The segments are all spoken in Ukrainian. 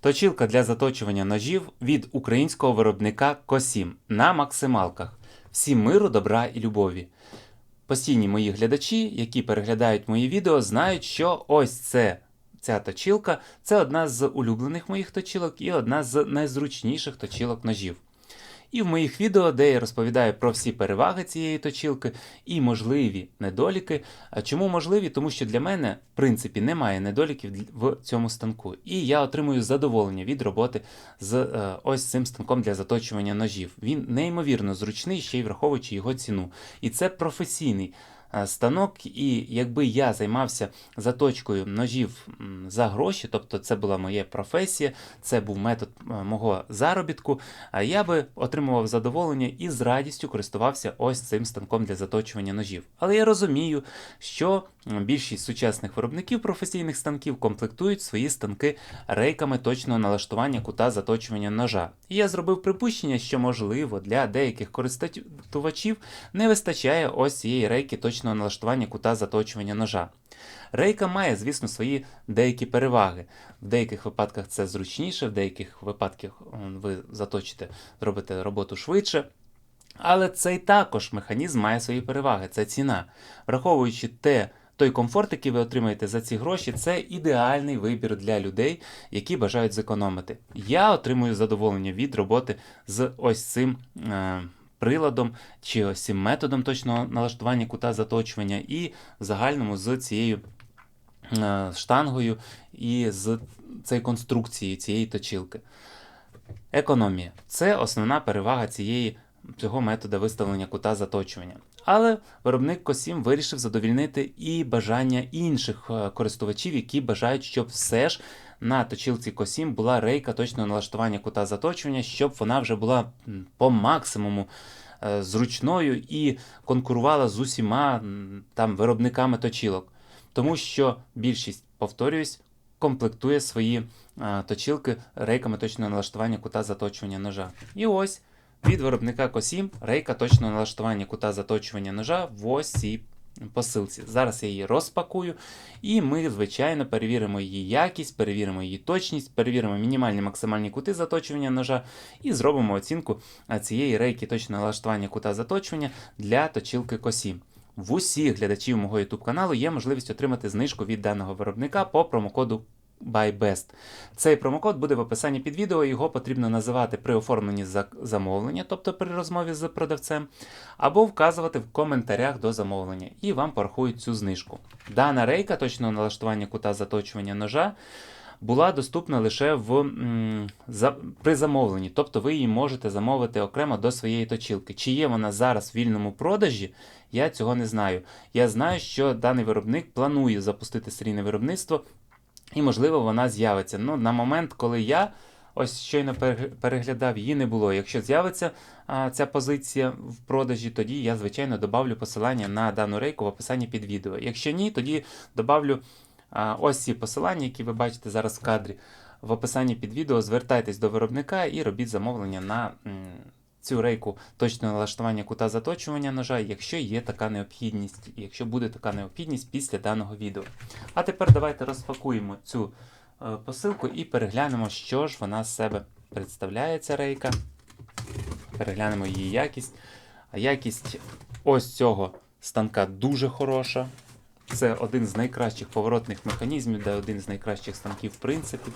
Точілка для заточування ножів від українського виробника Косім на максималках. Всім миру, добра і любові. Постійні мої глядачі, які переглядають мої відео, знають, що ось це. Ця точілка це одна з улюблених моїх точілок і одна з найзручніших точілок ножів. І в моїх відео, де я розповідаю про всі переваги цієї точілки і можливі недоліки. А чому можливі? Тому що для мене, в принципі, немає недоліків в цьому станку. І я отримую задоволення від роботи з е, ось цим станком для заточування ножів. Він неймовірно зручний, ще й враховуючи його ціну. І це професійний станок. І якби я займався заточкою ножів за гроші, тобто це була моя професія, це був метод е, мого заробітку, я би отримував задоволення і з радістю користувався ось цим станком для заточування ножів. Але я розумію, що більшість сучасних виробників професійних станків комплектують свої станки рейками точного налаштування кута заточування ножа. І я зробив припущення, що можливо для деяких користувачів не вистачає ось цієї рейки точного налаштування кута заточування ножа. Рейка має, звісно, свої деякі переваги. В деяких випадках це зручніше, в деяких випадках ви заточите, зробите роботу швидше. Але цей також механізм має свої переваги, це ціна. Враховуючи те, той комфорт, який ви отримаєте за ці гроші, це ідеальний вибір для людей, які бажають зекономити. Я отримую задоволення від роботи з ось цим е, приладом чи ось цим методом точного налаштування кута заточування, і в загальному з цією е, штангою і з цією конструкцією цієї точилки. Економія це основна перевага цієї, цього методу виставлення кута заточування. Але виробник Косім вирішив задовільнити і бажання інших е, користувачів, які бажають, щоб все ж на точилці Косім була рейка точного налаштування кута заточування, щоб вона вже була по максимуму е, зручною і конкурувала з усіма там виробниками точилок. Тому що більшість, повторююсь, комплектує свої а, точилки рейками точного налаштування кута заточування ножа. І ось від виробника Косім рейка точного налаштування кута заточування ножа в ось цій посилці. Зараз я її розпакую, і ми, звичайно, перевіримо її якість, перевіримо її точність, перевіримо мінімальні максимальні кути заточування ножа і зробимо оцінку цієї рейки точного налаштування кута заточування для точилки косі. В усіх глядачів мого YouTube каналу є можливість отримати знижку від даного виробника по промокоду BuyBest. Цей промокод буде в описанні під відео, його потрібно називати при оформленні замовлення, тобто при розмові з продавцем, або вказувати в коментарях до замовлення, і вам порахують цю знижку. Дана рейка точного налаштування кута заточування ножа була доступна лише в, м, за, при замовленні, тобто ви її можете замовити окремо до своєї точилки. Чи є вона зараз в вільному продажі, я цього не знаю. Я знаю, що даний виробник планує запустити серійне виробництво, і, можливо, вона з'явиться. Ну, на момент, коли я ось щойно переглядав, її не було. Якщо з'явиться ця позиція в продажі, тоді я, звичайно, добавлю посилання на дану рейку в описанні під відео. Якщо ні, тоді добавлю ось ці посилання, які ви бачите зараз в кадрі. В описанні під відео звертайтесь до виробника і робіть замовлення на цю рейку точного налаштування кута заточування ножа, якщо є така необхідність, якщо буде така необхідність після даного відео. А тепер давайте розпакуємо цю е, посилку і переглянемо, що ж вона з себе представляє, ця рейка. Переглянемо її якість. А якість ось цього станка дуже хороша. Це один з найкращих поворотних механізмів, де один з найкращих станків, в принципі.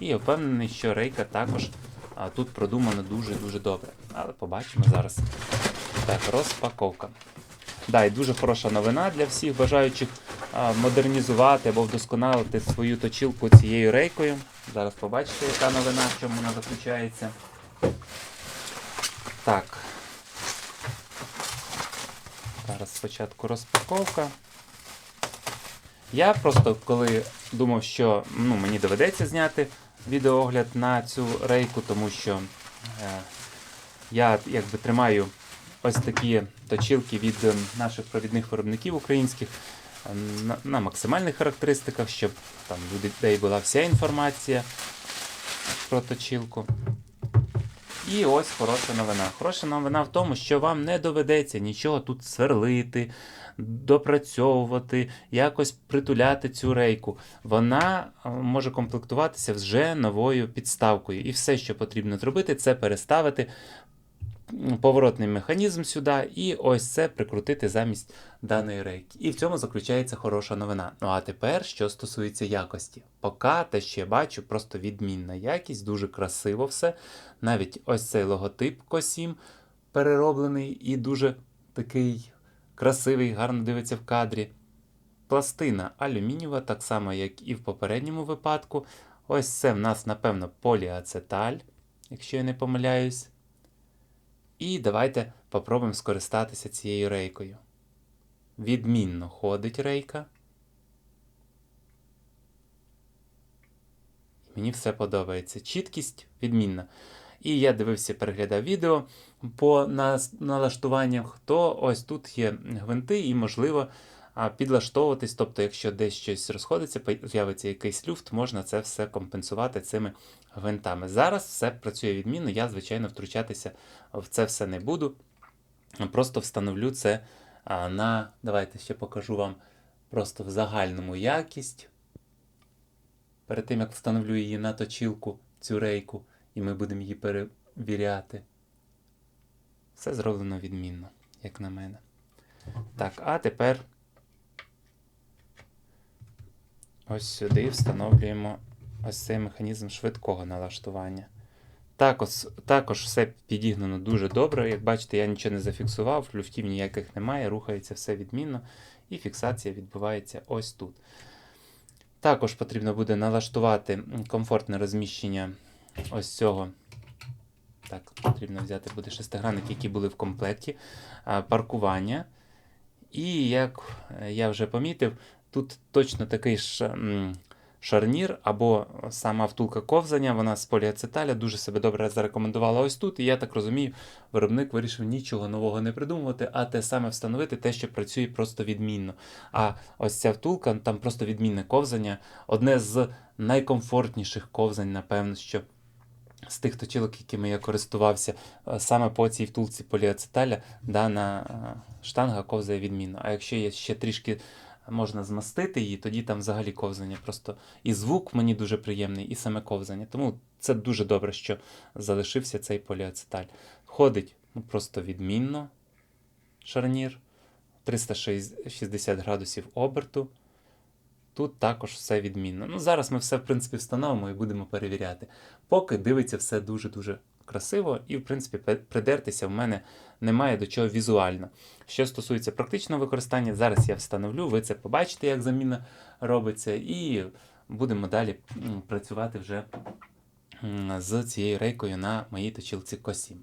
І я впевнений, що рейка також а, тут продумана дуже-дуже добре. Але побачимо зараз. Так, розпаковка. Да, і дуже хороша новина для всіх бажаючих модернізувати або вдосконалити свою точилку цією рейкою. Зараз побачите, яка новина, в чому вона заключається. Так. Зараз спочатку розпаковка. Я просто коли думав, що ну, мені доведеться зняти відеоогляд на цю рейку, тому що е, я якби тримаю ось такі точилки від е, наших провідних виробників українських е, на, на максимальних характеристиках, щоб там людей була вся інформація про точилку. І ось хороша новина. Хороша новина в тому, що вам не доведеться нічого тут сверлити, допрацьовувати, якось притуляти цю рейку. Вона е, може комплектуватися вже новою підставкою. І все, що потрібно зробити, це переставити поворотний механізм сюди, і ось це прикрутити замість даної рейки. І в цьому заключається хороша новина. Ну а тепер, що стосується якості. Поки те, що я бачу, просто відмінна якість, дуже красиво все. Навіть ось цей логотип Косім перероблений і дуже такий красивий, гарно дивиться в кадрі. Пластина алюмінієва, так само, як і в попередньому випадку. Ось це в нас, напевно, поліацеталь, якщо я не помиляюсь. І давайте попробуємо скористатися цією рейкою. Відмінно ходить рейка. Мені все подобається. Чіткість відмінна. І я дивився, переглядав відео по налаштуваннях, то ось тут є гвинти, і можливо підлаштовуватись. Тобто, якщо десь щось розходиться, з'явиться якийсь люфт, можна це все компенсувати цими гвинтами. Зараз все працює відмінно. Я, звичайно, втручатися в це все не буду. Просто встановлю це на. Давайте ще покажу вам просто в загальному якість. Перед тим, як встановлю її на точілку, цю рейку, і ми будемо її перевіряти. Все зроблено відмінно, як на мене. Так, а тепер ось сюди встановлюємо ось цей механізм швидкого налаштування. Також, також все підігнано дуже добре. Як бачите, я нічого не зафіксував, люфтів ніяких немає, рухається все відмінно, і фіксація відбувається ось тут. Також потрібно буде налаштувати комфортне розміщення ось цього. Так, потрібно взяти буде шестигранники, які були в комплекті, паркування. І як е, я вже помітив, тут точно такий ж шарнір або сама втулка ковзання, вона з поліацеталя дуже себе добре зарекомендувала ось тут. І я так розумію, виробник вирішив нічого нового не придумувати, а те саме встановити, те, що працює просто відмінно. А ось ця втулка, там просто відмінне ковзання, одне з найкомфортніших ковзань, напевно, що з тих точилок, якими я користувався, е, саме по цій втулці поліацеталя, дана е, штанга ковзає відмінно. А якщо є ще трішки можна змастити її, тоді там взагалі ковзання просто і звук мені дуже приємний, і саме ковзання. Тому це дуже добре, що залишився цей поліацеталь. Ходить ну, просто відмінно шарнір, 360 градусів оберту. Тут також все відмінно. Ну, зараз ми все, в принципі, встановимо і будемо перевіряти. Поки дивиться все дуже-дуже красиво, і, в принципі, придертися в мене немає до чого візуально. Що стосується практичного використання, зараз я встановлю, ви це побачите, як заміна робиться, і будемо далі працювати вже з цією рейкою на моїй точилці Косім.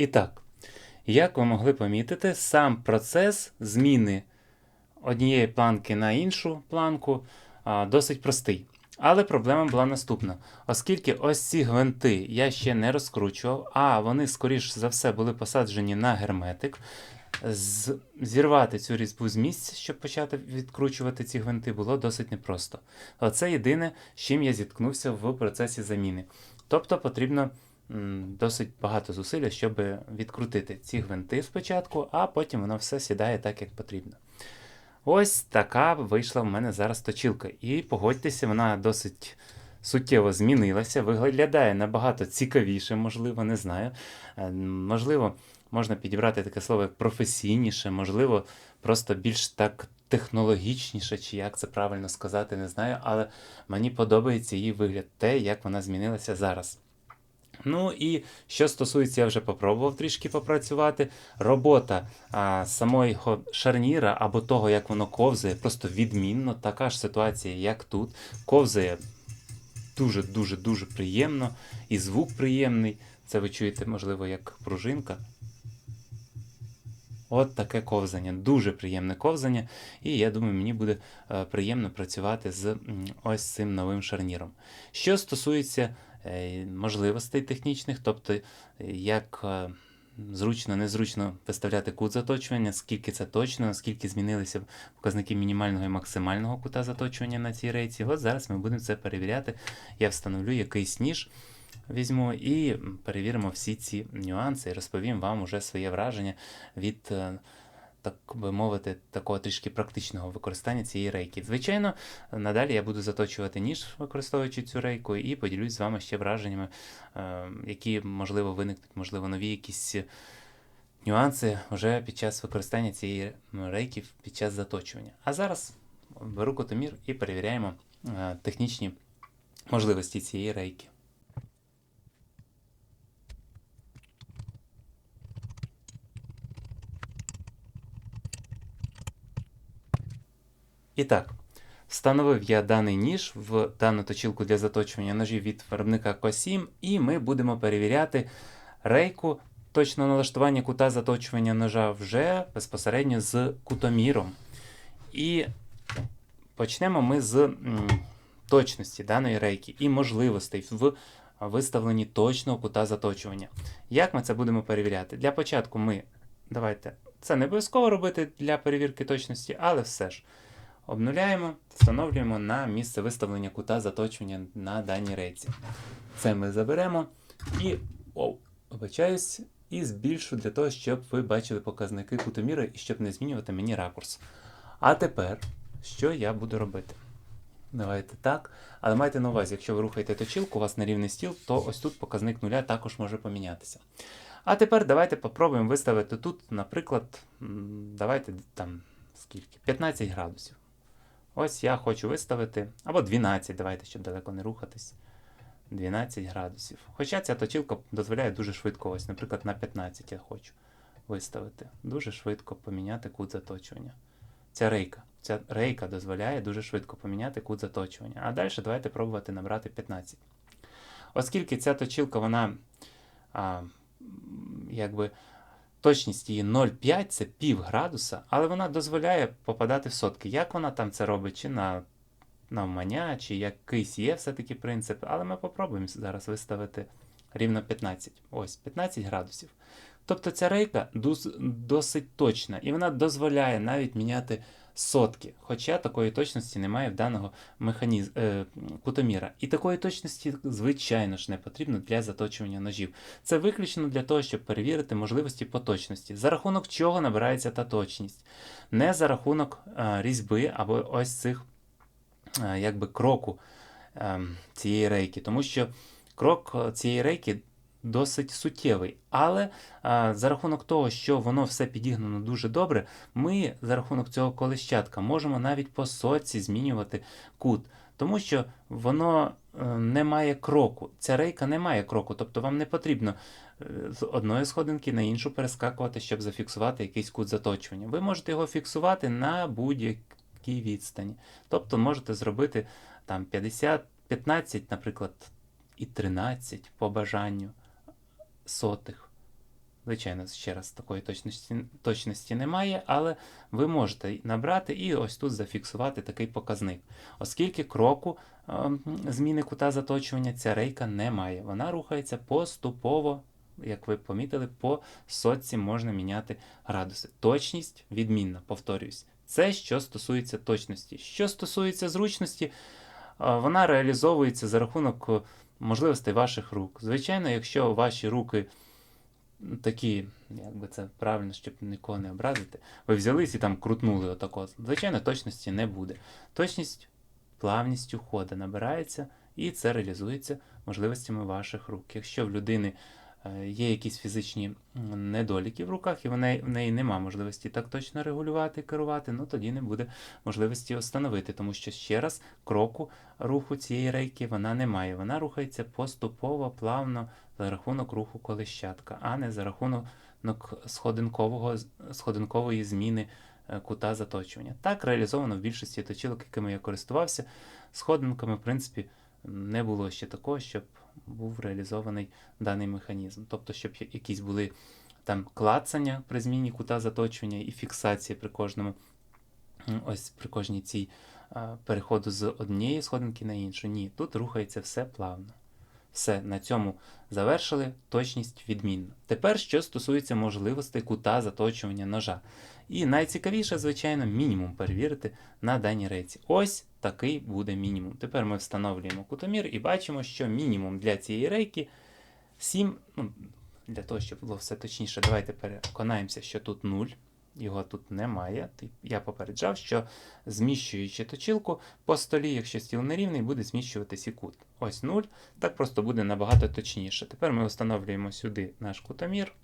І так, як ви могли помітити, сам процес зміни однієї планки на іншу планку досить простий. Але проблема була наступна. Оскільки ось ці гвинти я ще не розкручував, а вони, скоріш за все, були посаджені на герметик. Зірвати цю різьбу з місця, щоб почати відкручувати ці гвинти, було досить непросто. Оце єдине, з чим я зіткнувся в процесі заміни. Тобто потрібно досить багато зусилля, щоб відкрутити ці гвинти спочатку, а потім воно все сідає так, як потрібно. Ось така вийшла в мене зараз точилка. І погодьтеся, вона досить суттєво змінилася, виглядає набагато цікавіше, можливо, не знаю. Е, Можливо, можна підібрати таке слово як професійніше, можливо, просто більш так технологічніше, чи як це правильно сказати, не знаю. Але мені подобається її вигляд, те, як вона змінилася зараз. Ну і що стосується, я вже попробував трішки попрацювати. Робота а, самого шарніра або того, як воно ковзає, просто відмінно. Така ж ситуація, як тут. Ковзає дуже-дуже дуже приємно, і звук приємний. Це ви чуєте, можливо, як пружинка. От таке ковзання, дуже приємне ковзання, і я думаю, мені буде е, приємно працювати з ось цим новим шарніром. Що стосується можливостей технічних, тобто е, як е, зручно, незручно виставляти кут заточування, скільки це точно, наскільки змінилися показники мінімального і максимального кута заточування на цій рейці. От зараз ми будемо це перевіряти. Я встановлю якийсь ніж. Візьму і перевіримо всі ці нюанси і розповім вам уже своє враження від, е, так би мовити, такого трішки практичного використання цієї рейки. Звичайно, надалі я буду заточувати ніж, використовуючи цю рейку, і поділюсь з вами ще враженнями, е, які, можливо, виникнуть, можливо, нові якісь нюанси вже під час використання цієї рейки під час заточування. А зараз беру котомір і перевіряємо е, технічні можливості цієї рейки. І так, встановив я даний ніж в дану точилку для заточування ножів від виробника Косім, і ми будемо перевіряти рейку точного налаштування кута заточування ножа вже безпосередньо з кутоміром. І почнемо ми з точності даної рейки і можливостей в виставленні точного кута заточування. Як ми це будемо перевіряти? Для початку ми давайте. Це не обов'язково робити для перевірки точності, але все ж. Обнуляємо, встановлюємо на місце виставлення кута заточування на даній рейці. Це ми заберемо і оу, вибачаюсь, і збільшу для того, щоб ви бачили показники кутоміра і щоб не змінювати мені ракурс. А тепер, що я буду робити? Давайте так. Але майте на увазі, якщо ви рухаєте точилку, у вас на рівний стіл, то ось тут показник нуля також може помінятися. А тепер давайте попробуємо виставити тут, наприклад, давайте там скільки? 15 градусів. Ось я хочу виставити, або 12, давайте, щоб далеко не рухатись. 12 градусів. Хоча ця точилка дозволяє дуже швидко, ось, наприклад, на 15 я хочу виставити. Дуже швидко поміняти кут заточування. Ця рейка. Ця рейка дозволяє дуже швидко поміняти кут заточування. А далі давайте пробувати набрати 15. Оскільки ця точилка, вона а, якби точність її 0,5 це пів градуса, але вона дозволяє попадати в сотки. Як вона там це робить, чи на навмання, чи якийсь є все-таки принцип, але ми попробуємо зараз виставити рівно 15. Ось, 15 градусів. Тобто ця рейка досить точна, і вона дозволяє навіть міняти сотки, хоча такої точності немає в даного механізм, е, кутоміра. І такої точності, звичайно ж, не потрібно для заточування ножів. Це виключно для того, щоб перевірити можливості по точності, за рахунок чого набирається та точність. Не за рахунок е, різьби або ось цих е, якби кроку е, цієї рейки, тому що крок е, цієї рейки досить суттєвий. Але е, за рахунок того, що воно все підігнано дуже добре, ми за рахунок цього колещатка можемо навіть по соці змінювати кут. Тому що воно е, не має кроку. Ця рейка не має кроку, тобто вам не потрібно е, з одної сходинки на іншу перескакувати, щоб зафіксувати якийсь кут заточування. Ви можете його фіксувати на будь-якій відстані. Тобто можете зробити там 50, 15, наприклад, і 13 по бажанню сотих. Звичайно, ще раз такої точності, точності немає, але ви можете набрати і ось тут зафіксувати такий показник. Оскільки кроку е, зміни кута заточування ця рейка не має. Вона рухається поступово, як ви помітили, по сотці можна міняти градуси. Точність відмінна, повторююсь. Це що стосується точності. Що стосується зручності, е, вона реалізовується за рахунок можливостей ваших рук. Звичайно, якщо ваші руки такі, як би це правильно, щоб нікого не образити, ви взялись і там крутнули отако. Звичайно, точності не буде. Точність плавністю хода набирається, і це реалізується можливостями ваших рук. Якщо в людини є якісь фізичні недоліки в руках, і в неї, в неї нема можливості так точно регулювати, керувати, ну тоді не буде можливості встановити, тому що ще раз кроку руху цієї рейки вона не має. Вона рухається поступово, плавно за рахунок руху колещатка, а не за рахунок сходинкового, сходинкової зміни е, кута заточування. Так реалізовано в більшості точилок, якими я користувався. Сходинками, в принципі, не було ще такого, щоб був реалізований даний механізм. Тобто, щоб якісь були там клацання при зміні кута заточування і фіксація при кожному, ось при кожній цій а, переходу з однієї сходинки на іншу. Ні, тут рухається все плавно. Все, на цьому завершили, точність відмінна. Тепер, що стосується можливостей кута заточування ножа. І найцікавіше, звичайно, мінімум перевірити на даній рейці. Ось такий буде мінімум. Тепер ми встановлюємо кутомір і бачимо, що мінімум для цієї рейки 7. Ну, для того, щоб було все точніше, давайте переконаємося, що тут 0. Його тут немає. Я попереджав, що зміщуючи точилку по столі, якщо стіл нерівний, буде зміщуватись і кут. Ось 0. Так просто буде набагато точніше. Тепер ми встановлюємо сюди наш кутомір.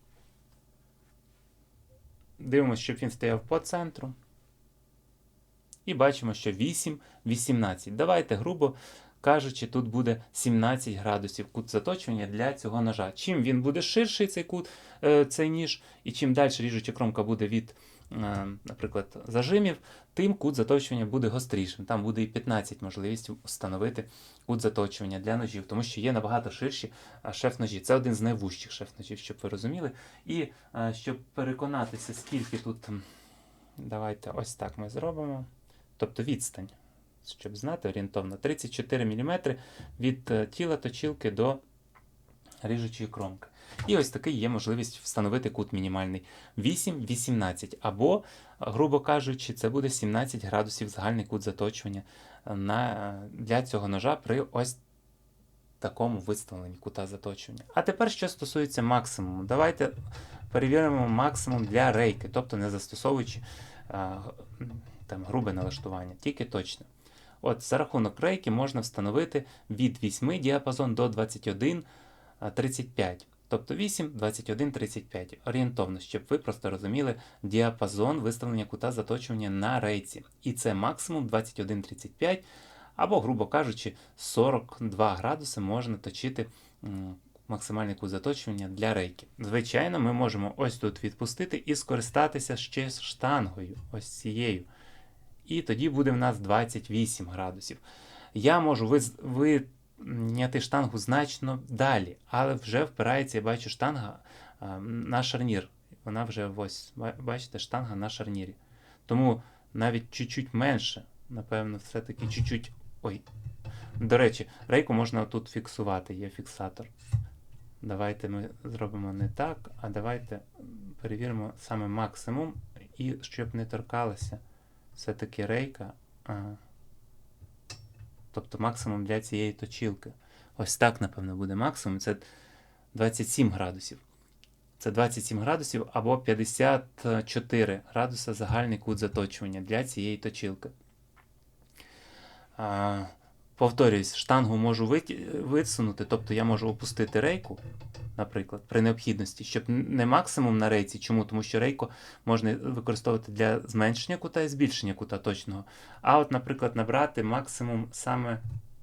Дивимося, щоб він стояв по центру. І бачимо, що 8, 18. Давайте, грубо кажучи, тут буде 17 градусів кут заточування для цього ножа. Чим він буде ширший, цей кут, е, цей ніж, і чим далі ріжуча кромка буде від, наприклад, зажимів, тим кут заточування буде гострішим. Там буде і 15 можливість встановити кут заточування для ножів, тому що є набагато ширші шеф-ножі. Це один з найвужчих шеф-ножів, щоб ви розуміли. І е, щоб переконатися, скільки тут, давайте ось так ми зробимо. Тобто відстань, щоб знати орієнтовно, 34 мм від е, тіла точилки до ріжучої кромки. І ось такий є можливість встановити кут мінімальний 8-18, або, грубо кажучи, це буде 17 градусів загальний кут заточування на, для цього ножа при ось такому виставленні кута заточування. А тепер, що стосується максимуму, давайте перевіримо максимум для рейки, тобто не застосовуючи там, грубе налаштування, тільки точне. От за рахунок рейки можна встановити від 8 діапазон до 21 а, 35. Тобто 8, 21, 35. Орієнтовно, щоб ви просто розуміли діапазон виставлення кута заточування на рейці. І це максимум 21-35, або, грубо кажучи, 42 градуси можна точити максимальний кут заточування для рейки. Звичайно, ми можемо ось тут відпустити і скористатися ще штангою, ось цією. І тоді буде в нас 28 градусів. Я можу виз- виняти штангу значно далі, але вже впирається, я бачу, штанга на шарнір. Вона вже ось, бачите, штанга на шарнірі. Тому навіть чуть-чуть менше, напевно, все-таки чуть-чуть. Ой. До речі, рейку можна тут фіксувати, є фіксатор. Давайте ми зробимо не так, а давайте перевіримо саме максимум, і щоб не торкалася все-таки рейка. А, тобто максимум для цієї точілки. Ось так, напевно, буде максимум. Це 27 градусів. Це 27 градусів або 54 градуса загальний кут заточування для цієї точілки. А, повторюсь, штангу можу висунути, тобто я можу опустити рейку, наприклад, при необхідності, щоб не максимум на рейці. Чому? Тому що рейку можна використовувати для зменшення кута і збільшення кута точного. А от, наприклад, набрати максимум саме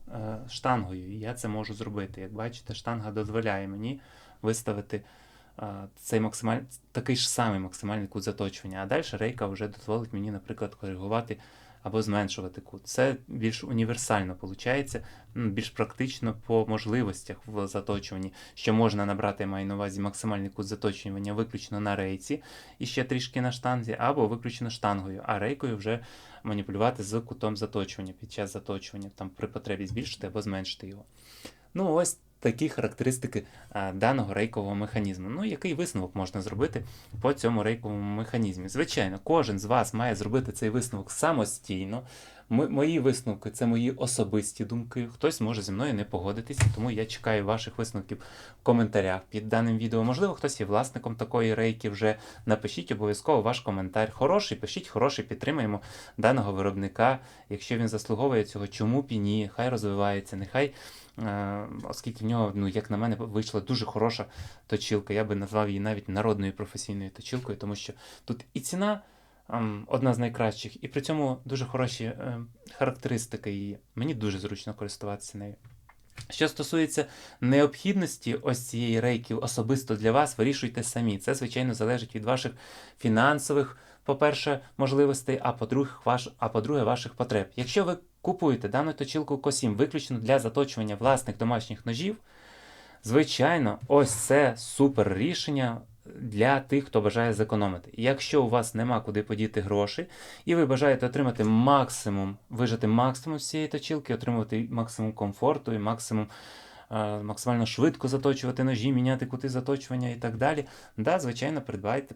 е, штангою. І я це можу зробити. Як бачите, штанга дозволяє мені виставити е, цей максималь... такий ж самий максимальний кут заточування. А далі рейка вже дозволить мені, наприклад, коригувати або зменшувати кут. Це більш універсально виходить, більш практично по можливостях в заточуванні, що можна набрати, маю на увазі максимальний кут заточування виключно на рейці і ще трішки на штанзі, або виключно штангою, а рейкою вже маніпулювати з кутом заточування під час заточування, там при потребі збільшити або зменшити його. Ну, ось такі характеристики даного рейкового механізму. Ну, який висновок можна зробити по цьому рейковому механізмі? Звичайно, кожен з вас має зробити цей висновок самостійно. Мої висновки це мої особисті думки. Хтось може зі мною не погодитися, тому я чекаю ваших висновків в коментарях під даним відео. Можливо, хтось є власником такої рейки. Вже напишіть обов'язково ваш коментар. Хороший, пишіть хороший, підтримаємо даного виробника. Якщо він заслуговує цього, чому б і ні, хай розвивається, нехай. Е, Оскільки в нього, ну як на мене, вийшла дуже хороша точилка. Я би назвав її навіть народною професійною точилкою, тому що тут і ціна ем, одна з найкращих, і при цьому дуже хороші е, характеристики її. Мені дуже зручно користуватися нею. Що стосується необхідності ось цієї рейки особисто для вас, вирішуйте самі. Це, звичайно, залежить від ваших фінансових, по-перше, можливостей, а по-друге, ваш, а по-друге, ваших потреб. Якщо ви купуєте дану точилку Косім виключно для заточування власних домашніх ножів, звичайно, ось це супер рішення для тих, хто бажає зекономити. Якщо у вас нема куди подіти гроші, і ви бажаєте отримати максимум, вижити максимум з цієї точилки, отримувати максимум комфорту і максимум. Е, Максимально швидко заточувати ножі, міняти кути заточування і так далі. Да, звичайно, придбайте,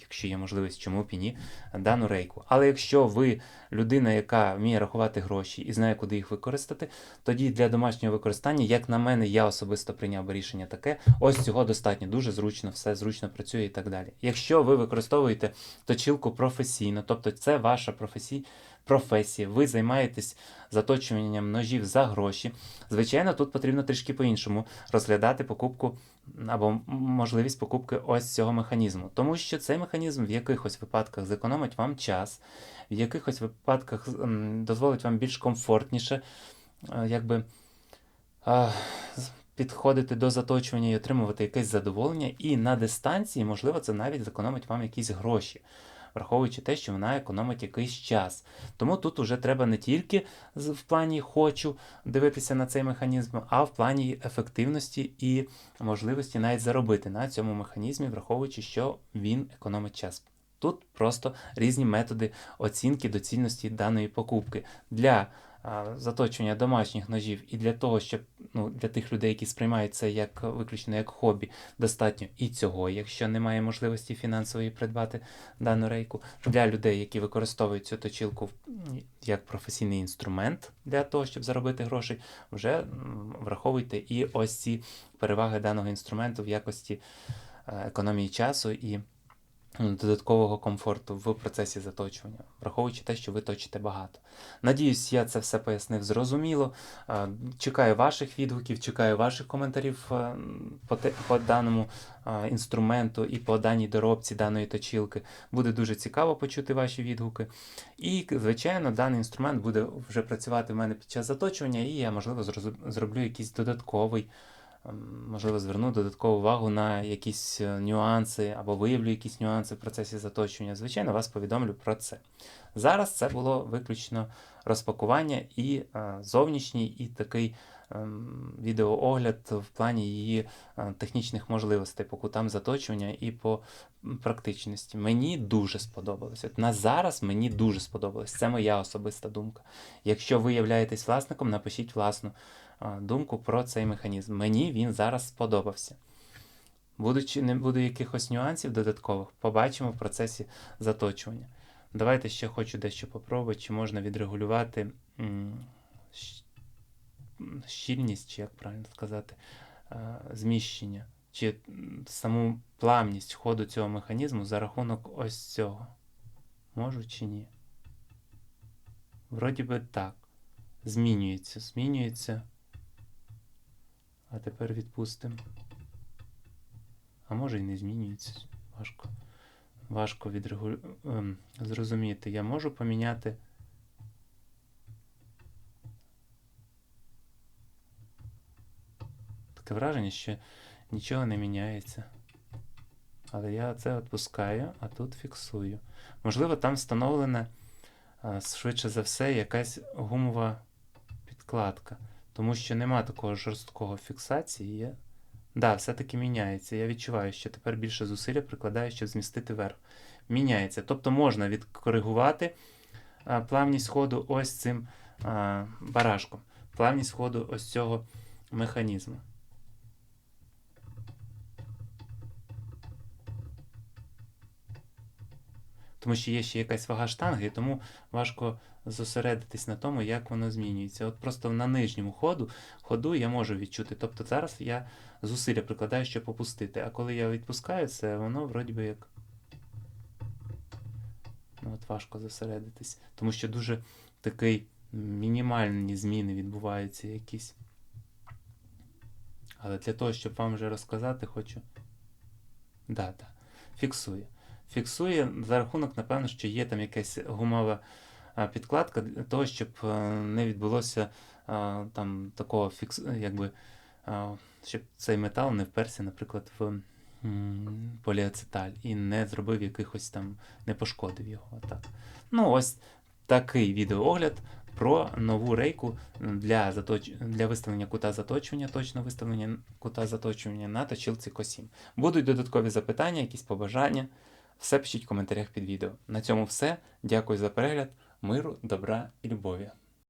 якщо є можливість, чому б і ні, дану рейку. Але якщо ви людина, яка вміє рахувати гроші і знає, куди їх використати, тоді для домашнього використання, як на мене, я особисто прийняв рішення таке. Ось цього достатньо, дуже зручно, все зручно працює і так далі. Якщо ви використовуєте точилку професійно, тобто це ваша професій, професія, ви займаєтесь заточуванням ножів за гроші. Звичайно, тут потрібно трішки по-іншому розглядати покупку або можливість покупки ось цього механізму, тому що цей механізм в якихось випадках зекономить вам час, в якихось випадках дозволить вам більш комфортніше, е, якби. Підходити до заточування і отримувати якесь задоволення, і на дистанції, можливо, це навіть зекономить вам якісь гроші, враховуючи те, що вона економить якийсь час. Тому тут уже треба не тільки в плані хочу дивитися на цей механізм, а в плані ефективності і можливості навіть заробити на цьому механізмі, враховуючи, що він економить час. Тут просто різні методи оцінки доцільності даної покупки для а, заточування домашніх ножів і для того, щоб ну, для тих людей, які сприймають це як виключно як хобі, достатньо і цього, якщо немає можливості фінансової придбати дану рейку. Для людей, які використовують цю точилку як професійний інструмент для того, щоб заробити гроші, вже враховуйте і ось ці переваги даного інструменту в якості е, економії часу і додаткового комфорту в процесі заточування, враховуючи те, що ви точите багато. Надіюсь, я це все пояснив зрозуміло. Е, Чекаю ваших відгуків, чекаю ваших коментарів е, по, те- по даному е, інструменту і по даній доробці даної точилки. Буде дуже цікаво почути ваші відгуки. І, звичайно, даний інструмент буде вже працювати в мене під час заточування, і я, можливо, зроблю якийсь додатковий. Ем, Можливо, зверну додаткову увагу на якісь е, нюанси або виявлю якісь нюанси в процесі заточування. Звичайно, вас повідомлю про це. Зараз це було виключно розпакування і е, зовнішній, і такий ем, відеоогляд в плані її е, технічних можливостей по кутам заточування і по практичності. Мені дуже сподобалось. От на зараз мені дуже сподобалось. Це моя особиста думка. Якщо ви являєтесь власником, напишіть власну думку про цей механізм. Мені він зараз сподобався. Будучи, не буде якихось нюансів додаткових, побачимо в процесі заточування. Давайте ще хочу дещо попробувати, чи можна відрегулювати щільність, чи як правильно сказати, зміщення, чи саму плавність ходу цього механізму за рахунок ось цього. Можу чи ні? Вроді би так. Змінюється, змінюється. А тепер відпустимо. А може і не змінюється. Важко. Важко відрегу... ем, зрозуміти. Я можу поміняти. Таке враження, що нічого не міняється. Але я це відпускаю, а тут фіксую. Можливо, там встановлене а, швидше за все, якась гумова підкладка. Тому що нема такого жорсткого фіксації. Є... Да, все-таки міняється. Я відчуваю, що тепер більше зусилля прикладаю, щоб змістити вверх. Міняється. Тобто можна відкоригувати а, плавність ходу ось цим а, барашком. Плавність ходу ось цього механізму. Тому що є ще якась вага штанги, тому важко зосередитись на тому, як воно змінюється. От просто на нижньому ходу, ходу я можу відчути. Тобто зараз я зусилля прикладаю, щоб опустити. А коли я відпускаю це, воно вроді би як. Ну, от важко зосередитись. Тому що дуже такий мінімальні зміни відбуваються якісь. Але для того, щоб вам вже розказати, хочу. Да, да. Фіксує. Фіксує за рахунок, напевно, що є там якась гумова підкладка для того, щоб е, не відбулося там такого фікс, якби, щоб цей метал не вперся, наприклад, в поліацеталь і не зробив якихось там, не пошкодив його. Так. Ну, ось такий відеоогляд про нову рейку для, заточ... для виставлення кута заточування, точно виставлення кута заточування на точилці Косім. Будуть додаткові запитання, якісь побажання. Все пишіть в коментарях під відео. На цьому все. Дякую за перегляд, миру, добра і любові.